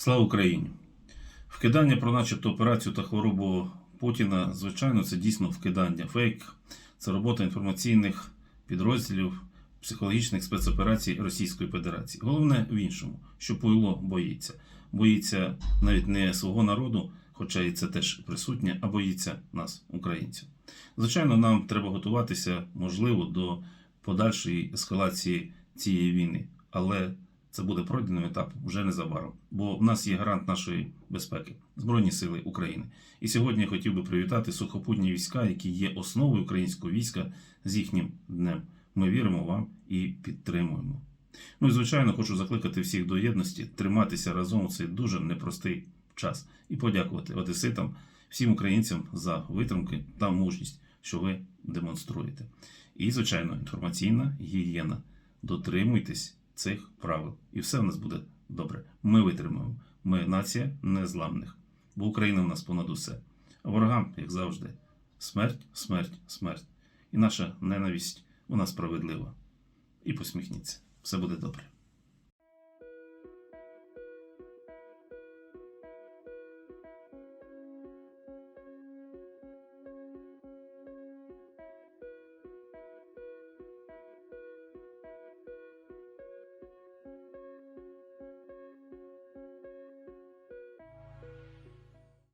Слава Україні! Вкидання про начебто операцію та хворобу Путіна, звичайно, це дійсно вкидання фейк. Це робота інформаційних підрозділів психологічних спецоперацій Російської Федерації. Головне в іншому, що Пуйло боїться. Боїться навіть не свого народу, хоча і це теж присутнє, а боїться нас, українців. Звичайно, нам треба готуватися, можливо, до подальшої ескалації цієї війни, але це буде пройденим етапом вже незабаром. Бо в нас є гарант нашої безпеки Збройні Сили України. І сьогодні я хотів би привітати сухопутні війська, які є основою українського війська з їхнім днем. Ми віримо вам і підтримуємо. Ну і звичайно, хочу закликати всіх до єдності, триматися разом у цей дуже непростий час і подякувати одеситам, всім українцям за витримки та мужність, що ви демонструєте. І, звичайно, інформаційна гігієна. Дотримуйтесь цих правил, і все в нас буде добре. Ми витримаємо. Ми нація незламних, бо Україна в нас понад усе. А ворогам, як завжди, смерть, смерть, смерть. І наша ненависть, вона справедлива. І посміхніться. Все буде добре.